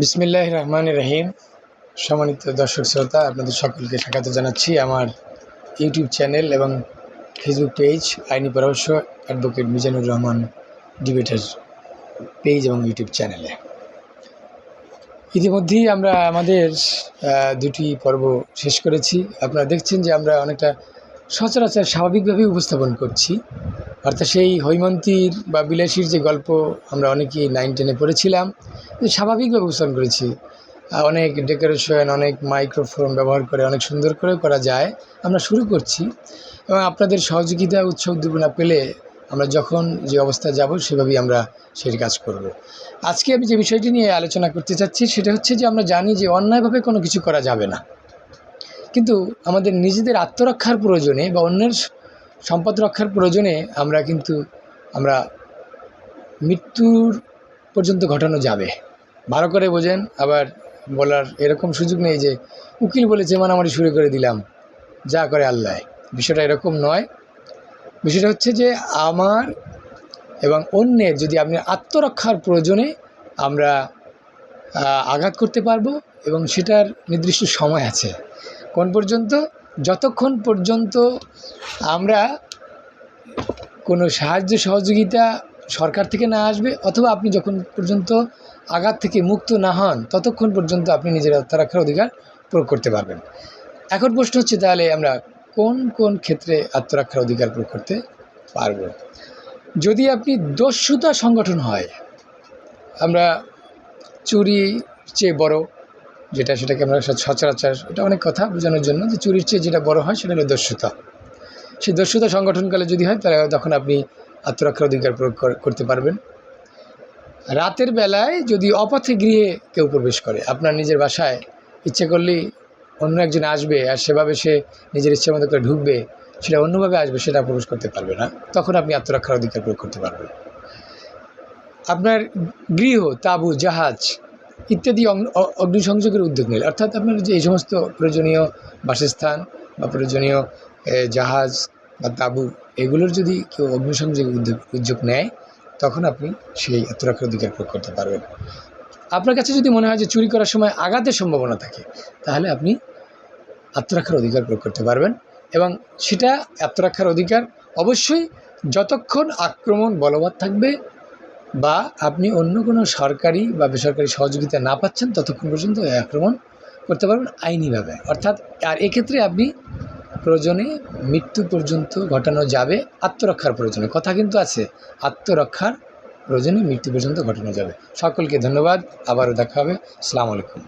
বিসমিল্লাহ রহমান রহিম সম্মানিত দর্শক শ্রোতা, আপনাদের সকলকে স্বাগত জানাচ্ছি আমার ইউটিউব চ্যানেল এবং ফেসবুক পেজ আইনি পরামর্শ advocate Mizanur Rahman debater page এবং ইউটিউব চ্যানেলে। ইতিমধ্যেই আমরা আমাদের দুটি পর্ব শেষ করেছি। আপনারা দেখছেন যে আমরা অনেকটা সচরাচর স্বাভাবিকভাবেই উপস্থাপন করছি। অর্থাৎ সেই হৈমন্তীর বা বিলাসীর যে গল্প আমরা অনেকেই নাইন টেনে পড়েছিলাম স্বাভাবিকভাবে উপস্থাপন করেছি। অনেক ডেকোরেশন অনেক মাইক্রোফোন ব্যবহার করে, অনেক সুন্দর করে করা যায়। আমরা শুরু করছি। এবং আপনাদের সহযোগিতা, উৎসাহ, উদ্দীপনা পেলে আমরা যখন যে অবস্থায় যাব, সেভাবেই আমরা সেই কাজ করব। আজকে আমি যে বিষয়টি নিয়ে আলোচনা করতে চাচ্ছি, সেটা হচ্ছে যে আমরা জানি যে অন্যায়ভাবে কোনো কিছু করা যাবে না। কিন্তু আমাদের নিজেদের আত্মরক্ষার প্রয়োজনে বা অন্যের সম্পদ রক্ষার প্রয়োজনে আমরা কিন্তু আমরা মৃত্যুর পর্যন্ত ঘটানো যাবে। ভালো করে বোঝেন, আবার বলার এরকম সুযোগ নেই যে উকিল বলেছে মানামারি শুরু করে দিলাম, যা করে আল্লাহ। বিষয়টা এরকম নয়। বিষয়টা হচ্ছে যে, আমার এবং অন্যের যদি আপনি আত্মরক্ষার প্রয়োজনে আমরা আঘাত করতে পারব এবং সেটার নির্দিষ্ট সময় আছে। কোন পর্যন্ত, যতক্ষণ পর্যন্ত আমরা কোনো সাহায্য সহযোগিতা সরকার থেকে না আসবে, অথবা আপনি যখন পর্যন্ত আঘাত থেকে মুক্ত না হন, ততক্ষণ পর্যন্ত আপনি নিজের আত্মরক্ষার অধিকার প্রয়োগ করতে পারবেন। এখন প্রশ্ন হচ্ছে, তাহলে আমরা কোন কোন ক্ষেত্রে আত্মরক্ষার অধিকার প্রয়োগ করতে পারব? যদি আপনি দস্যুতা সংগঠন হয়, আমরা চুরি চেয়ে বড় যেটা সেটাকে আমরা সচ- সচরাচর, এটা অনেক কথা বোঝানোর জন্য যে চুরির চেয়ে যেটা বড় হয় সেটা হলো দস্যুতা। সেই দস্যুতা সংগঠনকালে যদি হয়, তাহলে তখন আপনি আত্মরক্ষার অধিকার প্রয়োগ কর- করতে পারবেন। রাতের বেলায় যদি অপথে গৃহে কেউ প্রবেশ করে, আপনার নিজের বাসায়, ইচ্ছে করলেই অন্য একজন আসবে আর সেভাবে সে নিজের ইচ্ছে মতো করে ঢুকবে, সেটা অন্যভাবে আসবে, সেটা প্রবেশ করতে পারবে না। তখন আপনি আত্মরক্ষার অধিকার প্রয়োগ করতে পারবেন। আপনার গৃহ, তাঁবু, জাহাজ ইত্যাদি অগ্নিসংযোগের উদ্যোগ নিল। অর্থাৎ আপনার যে এই সমস্ত প্রয়োজনীয় বাসস্থান বা প্রয়োজনীয় জাহাজ বা তাঁবু, এগুলোর যদি কেউ অগ্নিসংযোগের উদ্যোগ উদ্যোগ নেয়, তখন আপনি সেই আত্মরক্ষার অধিকার প্রয়োগ করতে পারবেন। আপনার কাছে যদি মনে হয় যে চুরি করার সময় আঘাতের সম্ভাবনা থাকে, তাহলে আপনি আত্মরক্ষার অধিকার প্রয়োগ করতে পারবেন এবং সেটা আত্মরক্ষার অধিকার অবশ্যই যতক্ষণ আক্রমণ বলবৎ থাকবে বা আপনি অন্য কোনো সরকারি বা বেসরকারি সহযোগিতা না পাচ্ছেন, ততক্ষণ পর্যন্ত এই আক্রমণ করতে পারবেন আইনিভাবে। অর্থাৎ, আর এক্ষেত্রে আপনি প্রয়োজনে মৃত্যু পর্যন্ত ঘটানো যাবে আত্মরক্ষার প্রয়োজনে। কথা কিন্তু আছে, আত্মরক্ষার প্রয়োজনে মৃত্যু পর্যন্ত ঘটানো যাবে। সকলকে ধন্যবাদ, আবারও দেখা হবে। সালাম আলাইকুম।